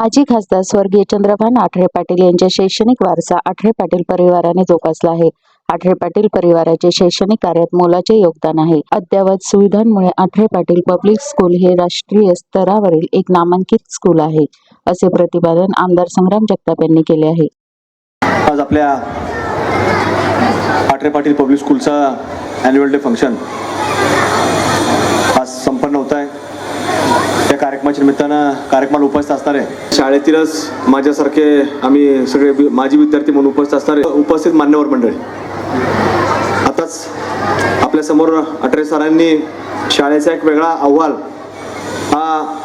माजी खासदार स्वर्गीय चंद्रभान आठरे पाटील यांच्या शैक्षणिक वारसा आठरे पाटील परिवाराने जोपासला आहे. आठरे पाटील परिवाराचे शैक्षणिक कार्यात मोलाचे योगदान आहे. अद्ययावत सुविधांमुळे आठरे पाटील पब्लिक स्कूल हे राष्ट्रीय स्तरावरील एक नामांकित स्कूल आहे असे प्रतिपादन आमदार संग्राम जगताप यांनी केले आहे. आज आपल्या आठरे पाटील पब्लिक स्कूलचा अॅन्युअल डे फंक्शन आज संपन्न होत आहे या कार्यक्रमाच्या निमित्तानं कार्यक्रमाला उपस्थित असणार आहे शाळेतीलच माझ्यासारखे आम्ही सगळे माजी विद्यार्थी म्हणून उपस्थित असणारे उपस्थित मान्यवर मंडळी. आताच आपल्यासमोर अठरे सरांनी शाळेचा एक वेगळा अहवाल हा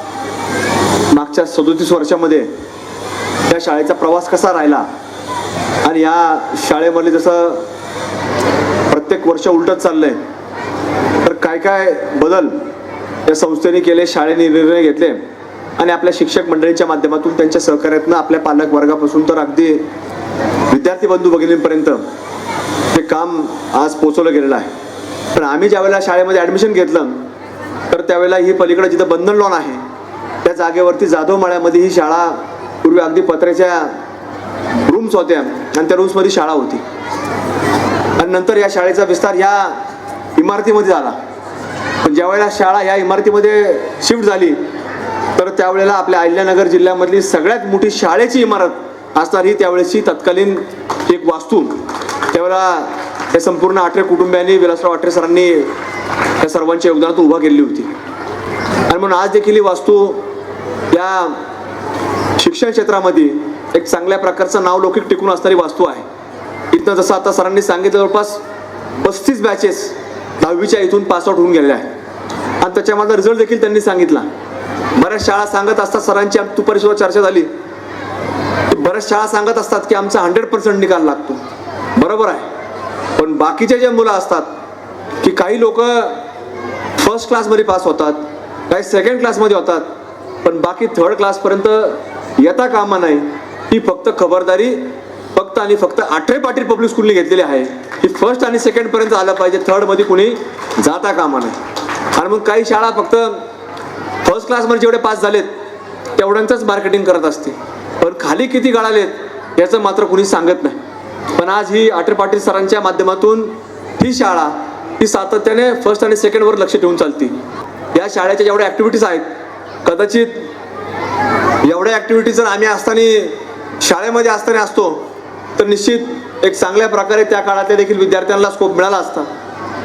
मागच्या सदोतीस वर्षामध्ये त्या शाळेचा प्रवास कसा राहिला? आणि या शाळेमध्ये जसं प्रत्येक वर्ष उलटत चाललंय तर काय काय बदल या संस्थेने केले शाळेने निर्णय घेतले आणि आपल्या शिक्षक मंडळीच्या माध्यमातून त्यांच्या सहकार्यातनं आपल्या पालक वर्गापासून तर अगदी विद्यार्थी बंधू भगिनींपर्यंत हे काम आज पोचवलं गेलेलं आहे. पण आम्ही ज्यावेळेला शाळेमध्ये ॲडमिशन घेतलं तर त्यावेळेला ही पलीकडे जिथं बंधन लॉन आहे त्या जागेवरती जाधव माळ्यामध्ये ही शाळा पूर्वी अगदी पत्र्याच्या रूम्स होत्या आणि त्या रूम्समध्ये शाळा होती. आणि नंतर या शाळेचा विस्तार ह्या इमारतीमध्ये झाला. पण ज्या वेळेला शाळा ह्या इमारतीमध्ये शिफ्ट झाली तर त्यावेळेला आपल्या अहिल्यानगर जिल्ह्यामधली सगळ्यात मोठी शाळेची इमारत असणार ही त्यावेळेची तत्कालीन एक वास्तू. त्यावेळेला हे संपूर्ण आठरे कुटुंबियांनी विलासराव आठरे सरांनी त्या सर्वांच्या योगदानातून उभा केलेली होती. आणि म्हणून आज देखील ही वास्तू या शिक्षण क्षेत्रामध्ये एक चांगल्या प्रकारचं नावलौकिक टिकून असणारी वास्तू आहे. इथनं जसं आता सरांनी सांगितलं जवळपास पस्तीस बॅचेस दहावीच्या इथून पासआउट होऊन गेलेल्या आहे आणि त्याच्यामधला रिझल्ट देखील त्यांनी सांगितला. बऱ्याच शाळा सांगत असतात सरांची आम- दुपारी सुद्धा चर्चा झाली. बऱ्याच शाळा सांगत असतात की आमचा हंड्रेड पर्सेंट निकाल लागतो. बरोबर आहे. पण बाकीचे जे मुलं असतात की काही लोक फर्स्ट क्लासमध्ये पास होतात काही सेकंड क्लासमध्ये होतात पण बाकी थर्ड क्लासपर्यंत येता कामा नाही. ही फक्त खबरदारी फक्त आणि फक्त आठरे पाटील पब्लिक स्कूलने घेतलेली आहे. की फर्स्ट आणि सेकंडपर्यंत आलं पाहिजे. थर्डमध्ये कुणी जाता कामा नाही. आणि मग काही शाळा फक्त फर्स्ट क्लासमध्ये जेवढे पास झालेत तेवढ्यांचंच मार्केटिंग करत असते पण खाली किती गळालेत याचं मात्र कुणी सांगत नाही. पण आज ही आठरे पाटील सरांच्या माध्यमातून ही शाळा ही सातत्याने फर्स्ट आणि सेकंडवर लक्ष ठेवून चालते. या शाळेच्या जेवढ्या ॲक्टिव्हिटीज आहेत कदाचित एवढ्या ॲक्टिव्हिटीज जर आम्ही असताना शाळेमध्ये असताना असतो तर निश्चित एक चांगल्या प्रकारे त्या काळातल्या देखील विद्यार्थ्यांना स्कोप मिळाला असता.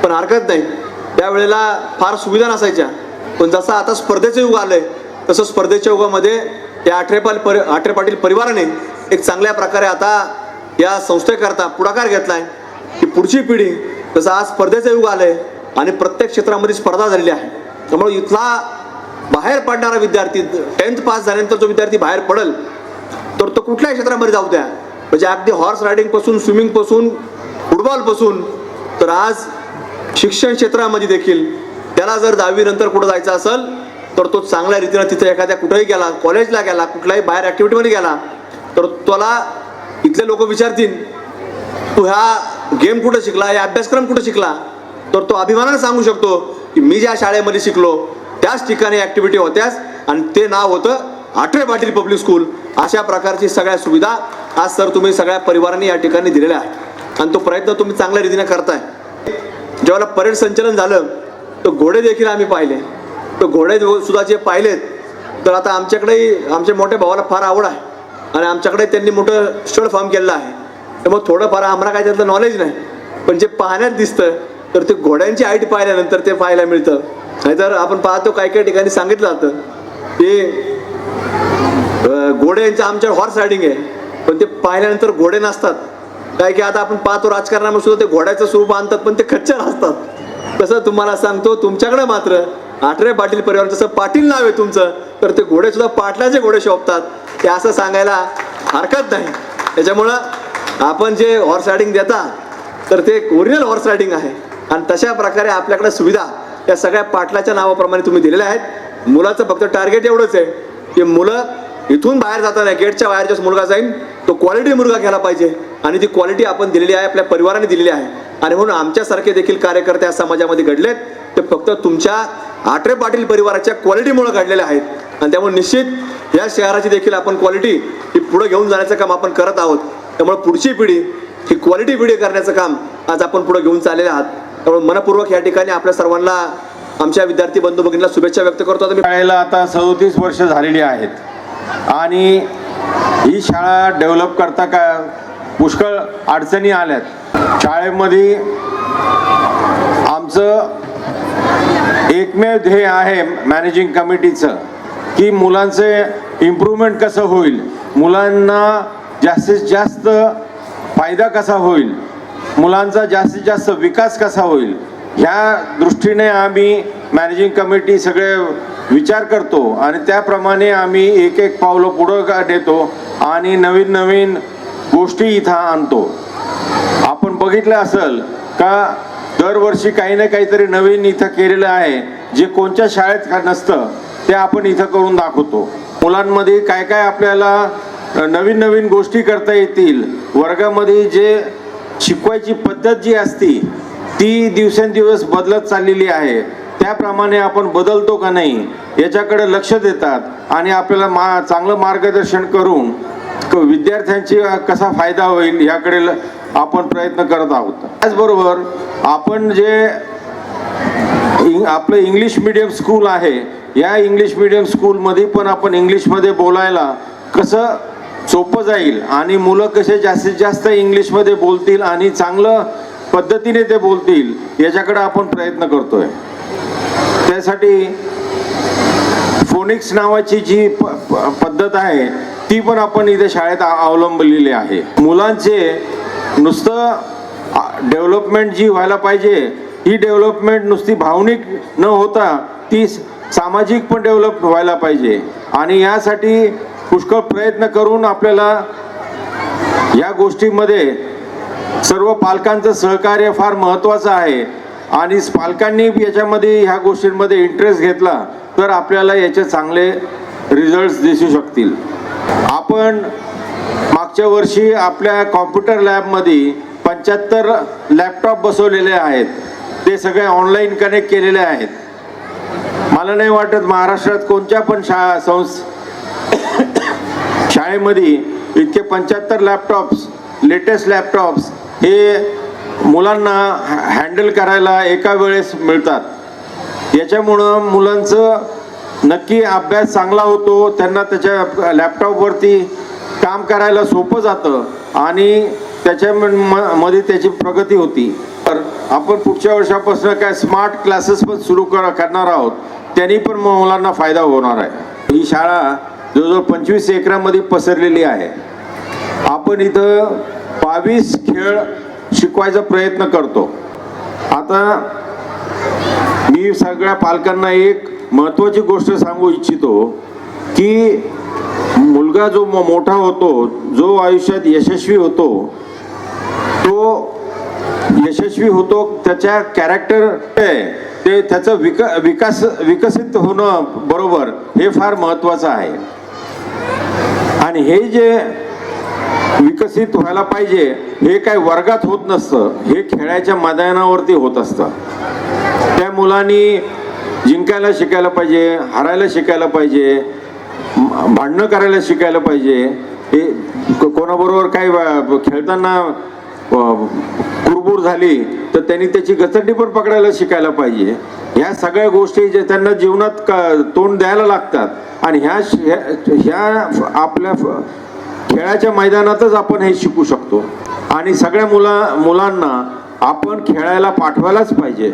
पण हरकत नाही. त्यावेळेला फार सुविधा नसायच्या. पण जसं आता स्पर्धेचं युग आलंय तसं स्पर्धेच्या युगामध्ये या आठरेपाल परि आठरे पाटील परिवाराने एक चांगल्या प्रकारे आता या संस्थेकरता पुढाकार घेतलाय. की पुढची पिढी जसं आज स्पर्धेचं युग आलंय आणि प्रत्येक क्षेत्रामध्ये स्पर्धा झालेली आहे. त्यामुळे इथला बाहेर पडणारा विद्यार्थी टेन्थ पास झाल्यानंतर जो विद्यार्थी बाहेर पडल तर तो कुठल्याही क्षेत्रामध्ये जाऊ द्या. म्हणजे अगदी हॉर्स रायडिंगपासून स्विमिंगपासून फुटबॉलपासून तर आज शिक्षण क्षेत्रामध्ये देखील त्याला जर दहावी नंतर कुठं जायचं असेल तर तो चांगल्या रीतीनं तिथे एखाद्या कुठेही गेला कॉलेजला गेला कुठल्याही बाहेर ॲक्टिव्हिटीमध्ये गेला तर त्याला इथले लोक विचारतील तू ह्या गेम कुठं शिकला? या अभ्यासक्रम कुठं शिकला? तर तो अभिमानाने सांगू शकतो की मी ज्या शाळेमध्ये शिकलो त्याच ठिकाणी ॲक्टिव्हिटी होत्याच आणि ते नाव होतं आठरे पाटील पब्लिक स्कूल अशा प्रकारची सगळ्या सुविधा आज सर तुम्ही सगळ्या परिवारांनी या ठिकाणी दिलेल्या आहे आणि तो प्रयत्न तुम्ही चांगल्या रीतीने करताय. जेव्हा परेड संचलन झालं तर घोडे देखील आम्ही पाहिले. तर घोडे सुद्धा जे पाहिलेत तर आता आमच्याकडेही आमच्या मोठ्या भावाला फार आवड आहे. आणि आमच्याकडे त्यांनी मोठं स्टड फॉर्म केलेलं आहे. त्यामुळे थोडंफार आम्हाला काय त्यातलं नॉलेज नाही. पण जे पाहण्यात दिसतं तर ते घोड्यांची आईट पाहिल्यानंतर ते पाहायला मिळतं. नाहीतर आपण पाहतो काही काही ठिकाणी सांगितलं जातं. की घोड्यांचं घोडे यांचं आमच्या हॉर्स रायडिंग आहे. पण ते पाहिल्यानंतर घोडे नसतात. काय की आता आपण पाहतो राजकारणामध्ये सुद्धा ते घोड्याचं स्वरूप आणतात पण ते खच्चर असतात. तसं तुम्हाला सांगतो तुमच्याकडे मात्र आठरे पाटील परिवार जसं पाटील नाव आहे तुमचं तर ते घोडे सुद्धा पाटलाचे घोडे शोभतात. ते असं सांगायला हरकत नाही. त्याच्यामुळं आपण जे हॉर्स रायडिंग देता तर ते ओरिजिनल हॉर्स रायडिंग आहे. आणि तशा प्रकारे आपल्याकडे सुविधा या सगळ्या पाटलाच्या नावाप्रमाणे तुम्ही दिलेल्या आहेत. मुलाचं फक्त टार्गेट एवढंच आहे की मुलं इथून बाहेर जाताना गेटच्या बाहेरच्या मुलगा जाईल तो क्वालिटी मुलगा घ्यायला पाहिजे. आणि ती क्वालिटी आपण दिलेली आहे आपल्या परिवाराने दिलेली आहे. आणि म्हणून आमच्यासारखे देखील कार्यकर्ते या समाजामध्ये घडलेत. ते फक्त तुमच्या आठरे पाटील परिवाराच्या क्वालिटीमुळे घडलेले आहेत. आणि त्यामुळे निश्चित या शहराची देखील आपण क्वालिटी ही पुढे घेऊन जाण्याचं काम आपण करत आहोत. त्यामुळे पुढची पिढी ही क्वालिटी पिढी करण्याचं काम आज आपण पुढे घेऊन चाललेले आहात. त्यामुळे मनपूर्वक या ठिकाणी आपल्या सर्वांना आमच्या विद्यार्थी बंधू भगिनीला शुभेच्छा व्यक्त करतो. आता मी आता सदोतीस वर्ष झालेली आहेत. आणि ही शाळा डेव्हलप करता का पुष्कळ अडचणी आल्यात. शाळेमध्ये आमचं एकमेव ध्येय आहे मॅनेजिंग कमिटीचं की मुलांचे इम्प्रूव्हमेंट कसं होईल मुलांना जास्तीत जास्त फायदा कसा होईल मुलांचा जास्तीत जास्त विकास कसा होईल ह्या दृष्टीने आम्ही मॅनेजिंग कमिटी सगळे विचार करतो आणि त्याप्रमाणे आम्ही एक एक पावलं पुढं का देतो आणि नवीन नवीन गोष्टी इथं आणतो. आपण बघितलं असेल का दरवर्षी काही ना काहीतरी नवीन इथं केलेलं आहे जे कोणत्या शाळेत का नसतं ते आपण इथं करून दाखवतो. मुलांमध्ये काय काय आपल्याला नवीन नवीन गोष्टी करता येतील वर्गामध्ये जे शिकवायची पद्धत जी असती ती दिवसेंदिवस बदलत चाललेली आहे. त्याप्रमाणे आपण बदलतो का नाही याच्याकडे लक्ष देतात आणि आपल्याला मा चांगलं मार्गदर्शन करून क- विद्यार्थ्यांची कसा फायदा होईल याकडे ल- आपण प्रयत्न करत आहोत. त्याचबरोबर आपण जे इंग- आपलं इंग्लिश मिडियम स्कूल आहे या इंग्लिश मिडियम स्कूलमध्ये पण आपण इंग्लिशमध्ये बोलायला कसं सोपं जाईल आणि मुलं कसे जास्तीत जास्त इंग्लिशमध्ये बोलतील आणि चांगलं पद्धतीने ते बोलतील याच्याकडे आपण प्रयत्न करतोय. त्यासाठी फोनिक्स नावाची जी प- प- पद्धत आहे ती पण आपण इथे शाळेत अवलंबलेली आहे. मुलांचे नुसतं डेव्हलपमेंट जी व्हायला पाहिजे ही डेव्हलपमेंट नुसती भावनिक न होता ती सामाजिक पण डेव्हलप व्हायला पाहिजे. आणि यासाठी पुष्कळ प्रयत्न करून आपल्याला या गोष्टीमध्ये सर्व पालकांचं सहकार्य फार महत्त्वाचं आहे. आणि पालकांनी याच्यामध्ये ह्या गोष्टींमध्ये इंटरेस्ट घेतला तर आपल्याला याचे चांगले रिझल्ट दिसू शकतील. आपण मागच्या वर्षी आपल्या कॉम्प्युटर लॅबमध्ये पंच्याहत्तर लॅपटॉप बसवलेले आहेत. ते सगळे ऑनलाईन कनेक्ट केलेले आहेत. मला नाही वाटत महाराष्ट्रात कोणत्या पण शाळा संस् शाळेमध्ये इतके पंच्याहत्तर लॅपटॉप्स लेटेस्ट लॅपटॉप्स हे मुलांना हँडल करायला एका वेळेस मिळतात. याच्यामुळं मुलांचं नक्की अभ्यास चांगला होतो त्यांना त्याच्या लॅपटॉपवरती काम करायला सोपं जातं आणि त्याच्या म- मध्ये त्याची प्रगती होती. तर आपण पुढच्या वर्षापासून काय स्मार्ट क्लासेस पण सुरू कर करणार आहोत त्यांनी पण मुलांना फायदा होणार आहे. ही शाळा जवळजवळ पंचवीस एकरामध्ये पसरलेली आहे. आपण इथं बावीस खेळ शिकवायचा प्रयत्न करतो. आता मी सगळ्या पालकांना एक महत्त्वाची गोष्ट सांगू इच्छितो की मुलगा जो मो- मोठा होतो जो आयुष्यात यशस्वी होतो तो यशस्वी होतो त्याच्या कॅरेक्टर ते त्याचं विक विकास विकसित होणं बरोबर हे फार महत्त्वाचं आहे. आणि हे जे विकसित व्हायला पाहिजे हे काय वर्गात होत नसतं हे खेळाच्या मैदानावरती होत असतं. त्या मुलांनी जिंकायला शिकायला पाहिजे हारायला शिकायला पाहिजे भांडणं करायला शिकायला पाहिजे हे कोणाबरोबर काय खेळताना कुरबूर कुरबुर झाली तर त्यांनी त्याची गचंडी पण पकडायला शिकायला पाहिजे. ह्या सगळ्या गोष्टी जे त्यांना जीवनात क- तोंड द्यायला लागतात. आणि ह्या श- ह्या ह्या आपल्या फ- खेळाच्या मैदानातच आपण हे शिकू शकतो. आणि सगळ्या मुला मुलांना आपण खेळायला पाठवायलाच पाहिजे.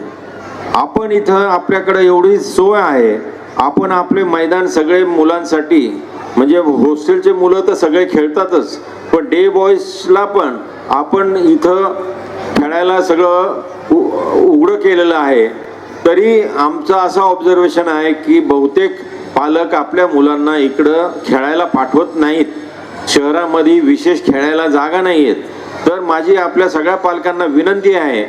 आपण इथं आपल्याकडे एवढी सोय आहे. आपण आपले मैदान सगळे मुलांसाठी म्हणजे हॉस्टेलचे मुलं तर सगळे खेळतातच. पण डे बॉईजला पण आपण इथं खेळायला सगळं उ- उघडं केलेलं आहे. तरी आमचं असं ऑब्झर्वेशन आहे की बहुतेक पालक आपल्या मुलांना इकडं खेळायला पाठवत नाहीत. शहरामध्ये विशेष खेळायला जागा नाही आहेत तर माझी आपल्या सगळ्या पालकांना विनंती आहे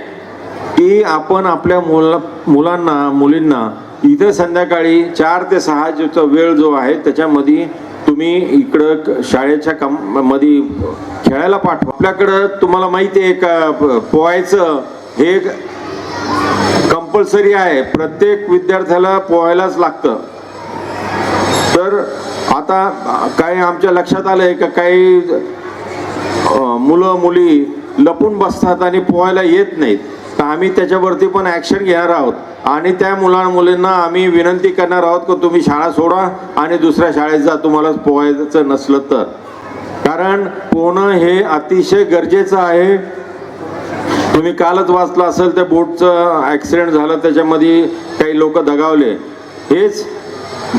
की आपण आपल्या मुला मुलांना मुलींना इथं संध्याकाळी चार ते सहा जो वेळ जो आहे त्याच्यामध्ये तुम्ही इकडं क- शाळेच्या कममध्ये खेळायला पाठवा. आपल्याकडं तुम्हाला माहिती आहे का पोहायचं हे कंपल्सरी आहे. प्रत्येक विद्यार्थ्याला पोहायलाच लागतं. तर आता काही आमच्या लक्षात आलं आहे का काही मुलं मुली लपून बसतात आणि पोहायला येत नाहीत. तर आम्ही त्याच्यावरती पण ॲक्शन घेणार आहोत. आणि त्या मुला मुलींना आम्ही विनंती करणार आहोत की तुम्ही शाळा सोडा आणि दुसऱ्या शाळेत जा तुम्हाला पोहायचं नसलं तर. कारण पोहणं हे अतिशय गरजेचं आहे. तुम्ही कालच वाचलं असेल त्या बोटचं ॲक्सिडेंट झालं त्याच्यामध्ये काही लोक दगावले. हेच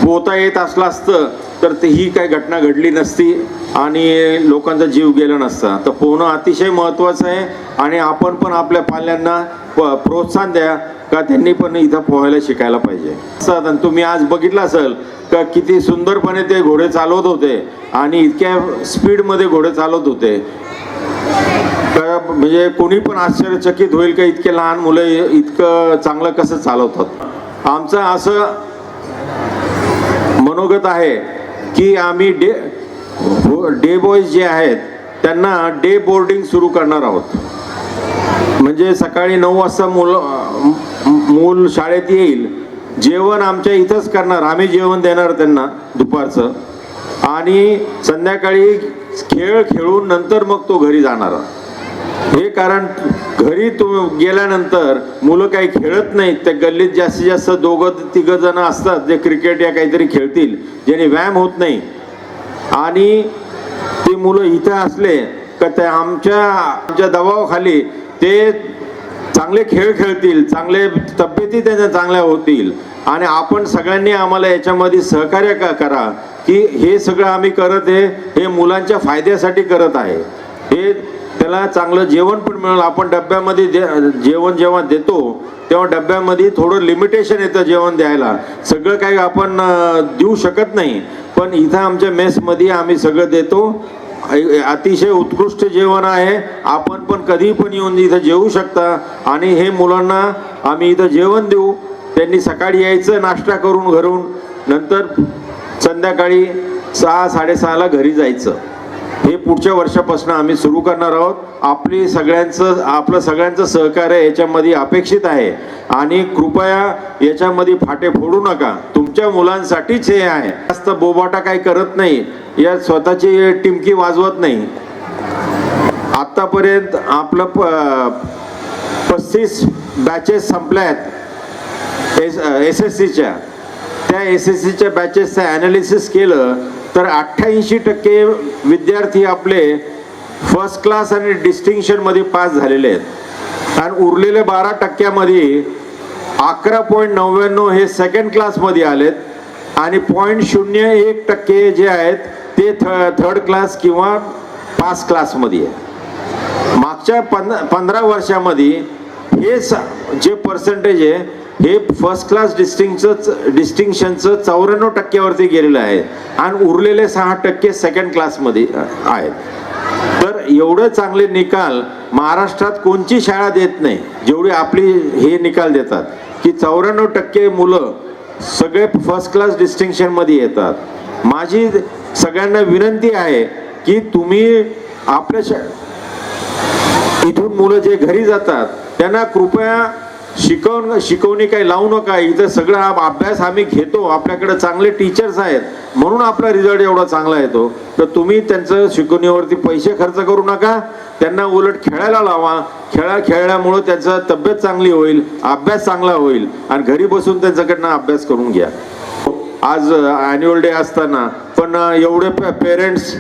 पोहता येत असलं असतं. तर ते ही काही घटना घडली नसती आणि लोकांचा जीव गेला नसता. तर पोहणं अतिशय महत्त्वाचं आहे आणि आपण पण आपल्या पाल्यांना प- प्रोत्साहन द्या का त्यांनी पण इथं पोहायला शिकायला पाहिजे. असं आणि तुम्ही आज बघितलं असेल का किती सुंदरपणे ते घोडे चालवत होते आणि इतक्या स्पीडमध्ये घोडे चालवत होते. का म्हणजे कोणी पण आश्चर्यचकित होईल का इतके लहान मुलं इतकं चांगलं कसं चालवतात. आमचं असं मनोगत आहे की आम्ही डे डे बॉईज जे आहेत त्यांना डे बोर्डिंग सुरू करणार आहोत. म्हणजे सकाळी नऊ वाजता मुल मूल शाळेत येईल. जेवण आमच्या इथंच करणार. आम्ही जेवण देणार त्यांना दुपारचं. आणि संध्याकाळी खेळ खेळून नंतर मग तो घरी जाणार. हे कारण घरी तुम्ही गेल्यानंतर मुलं काही खेळत नाहीत त्या गल्लीत जास्तीत जास्त दोघं तिघं जण असतात जे क्रिकेट या काहीतरी खेळतील ज्याने व्यायाम होत नाही. आणि ते मुलं इथं असले का त्या आमच्या आमच्या दबावाखाली ते चांगले खेळ खेळतील चांगले तब्येती त्यांच्या चांगल्या होतील. आणि आपण सगळ्यांनी आम्हाला याच्यामध्ये सहकार्य का करा की हे सगळं आम्ही करत आहे हे मुलांच्या फायद्यासाठी करत आहे. हे त्याला चांगलं जेवण पण मिळेल. आपण डब्यामध्ये जेवण जेव्हा देतो तेव्हा डब्यामध्ये थोडं लिमिटेशन येतं जेवण द्यायला. सगळं काही आपण देऊ शकत नाही. पण इथं आमच्या मेसमध्ये आम्ही सगळं देतो. अतिशय उत्कृष्ट जेवण आहे. आपण पण कधी पण येऊन इथं जेवू शकता. आणि हे मुलांना आम्ही इथं जेवण देऊ. त्यांनी सकाळी यायचं नाश्ता करून घरून. नंतर संध्याकाळी सहा साडेसहाला घरी जायचं. हे पुढच्या वर्षापासून आम्ही सुरू करणार आहोत. आपली सगळ्यांचं आपलं सगळ्यांचं सहकार्य याच्यामध्ये अपेक्षित आहे. आणि कृपया याच्यामध्ये फाटे फोडू नका. तुमच्या मुलांसाठीच हे आहे. जास्त बोबाटा काही करत नाही. या स्वतःची टिमकी वाजवत नाही. आतापर्यंत आपलं प पस्तीस बॅचेस संपल्या आहेत एस एस एस सीच्या. त्या एस एस सीच्या बॅचेसचं ॲनालिसिस केलं. तर अठ्ठ्याऐंशी टक्के विद्यार्थी आपले फर्स्ट क्लास आणि डिस्टिंक्शनमध्ये पास झालेले आहेत. आणि उरलेले बारा टक्क्यामध्ये अकरा पॉईंट नव्याण्णव हे सेकंड क्लासमध्ये आलेत. आणि पॉईंट शून्य एक टक्के जे आहेत ते थ थर्ड क्लास किंवा पास क्लासमध्ये आहे मागच्या पंध पंधरा वर्षामध्ये हे स जे पर्सेंटेज आहे हे फर्स्ट क्लास डिस्टिंगचं डिस्टिंक्शनचं चौऱ्याण्णव टक्क्यावरती गेलेलं आहे. आणि उरलेले सहा टक्के सेकंड क्लासमध्ये आहेत. तर एवढे चांगले निकाल महाराष्ट्रात कोणची शाळा देत नाही? जेवढी आपली हे निकाल देतात. की चौऱ्याण्णव टक्के मुलं सगळे फर्स्ट क्लास डिस्टिंक्शनमध्ये येतात. माझी सगळ्यांना विनंती आहे की तुम्ही आपल्या शा इथून मुलं जे घरी जातात त्यांना कृपया शिकवण शिकवणी काही लावू नका. इथं सगळं हा अभ्यास आम्ही घेतो. आपल्याकडे चांगले टीचर्स आहेत. म्हणून आपला रिझल्ट एवढा चांगला येतो. तर तुम्ही त्यांचं शिकवणीवरती पैसे खर्च करू नका. त्यांना उलट खेळायला लावा. खेळा खेळल्यामुळं त्यांचं तब्येत चांगली होईल अभ्यास चांगला होईल आणि घरी बसून त्यांच्याकडनं अभ्यास करून घ्या. आज ॲन्युअल डे असताना पण एवढे पेरेंट्स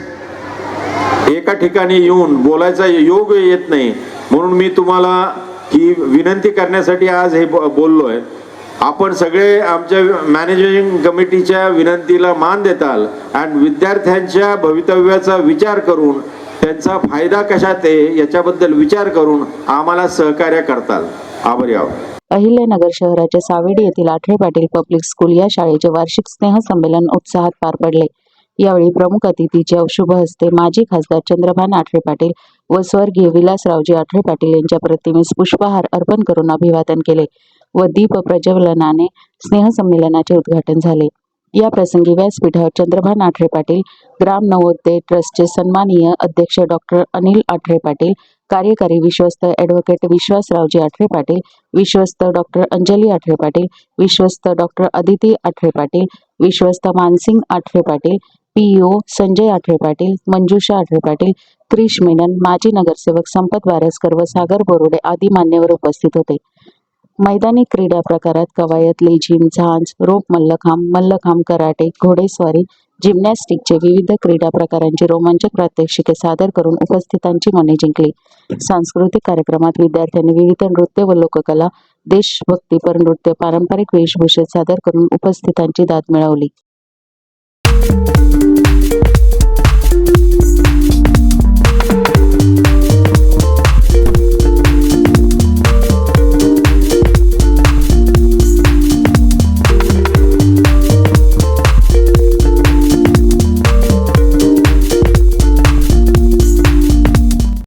एका ठिकाणी येऊन बोलायचा योग येत नाही. म्हणून मी तुम्हाला ही विनंती करण्यासाठी आज हे बोललोय. आपण सगळे आमच्या मॅनेजिंग कमिटीच्या विनंतीला मान देताल आणि विद्यार्थ्यांच्या भवितव्याचा विचार करून त्यांचा फायदा कशात आहे याच्याबद्दल विचार करून आम्हाला सहकार्य करताल. आभारी आहोत. अहिल्यानगर शहराच्या सावेडी येथील आठवे पाटील पब्लिक स्कूल या शाळेचे वार्षिक स्नेहसंमेलन उत्साहात पार पडले. यावेळी प्रमुख अतिथीच्या शुभ हस्ते माजी खासदार चंद्रभान आठरे पाटील व स्वर्गीय विलासरावजी आठरे पाटील यांच्या प्रतिमेस पुष्पहार अर्पण करून अभिवादन केले व दीप प्रज्वलनाने स्नेहसंमेलनाचे उद्घाटन झाले. या प्रसंगी व्यासपीठावर चंद्रभान आठरे पाटील ग्राम नवोदय ट्रस्टचे सन्माननीय अध्यक्ष डॉक्टर अनिल आठरे पाटील कार्यकारी विश्वस्त ॲडव्होकेट विश्वासरावजी आठरे पाटील विश्वस्त डॉक्टर अंजली आठरे पाटील विश्वस्त डॉक्टर अदिती आठरे पाटील विश्वस्त मानसिंग आठरे पाटील पीईओ संजय आठवे पाटील मंजुषा आठवे पाटील क्रिश मेनन माजी नगरसेवक संपत वारसकर व सागर बोरुडे आदी मान्यवर उपस्थित होते. मैदानी क्रीडा प्रकारात कवायत लेझिम झांज रोप मल्लखांब मल्लखांब कराटे घोडेस्वारी जिम्नॅस्टिकचे विविध क्रीडा प्रकारांची रोमांचक प्रात्यक्षिके सादर करून उपस्थितांची मने जिंकली. सांस्कृतिक कार्यक्रमात विद्यार्थ्यांनी विविध नृत्य व लोककला देशभक्तीपर नृत्य पारंपरिक वेशभूषेत सादर करून उपस्थितांची दाद मिळवली. thank you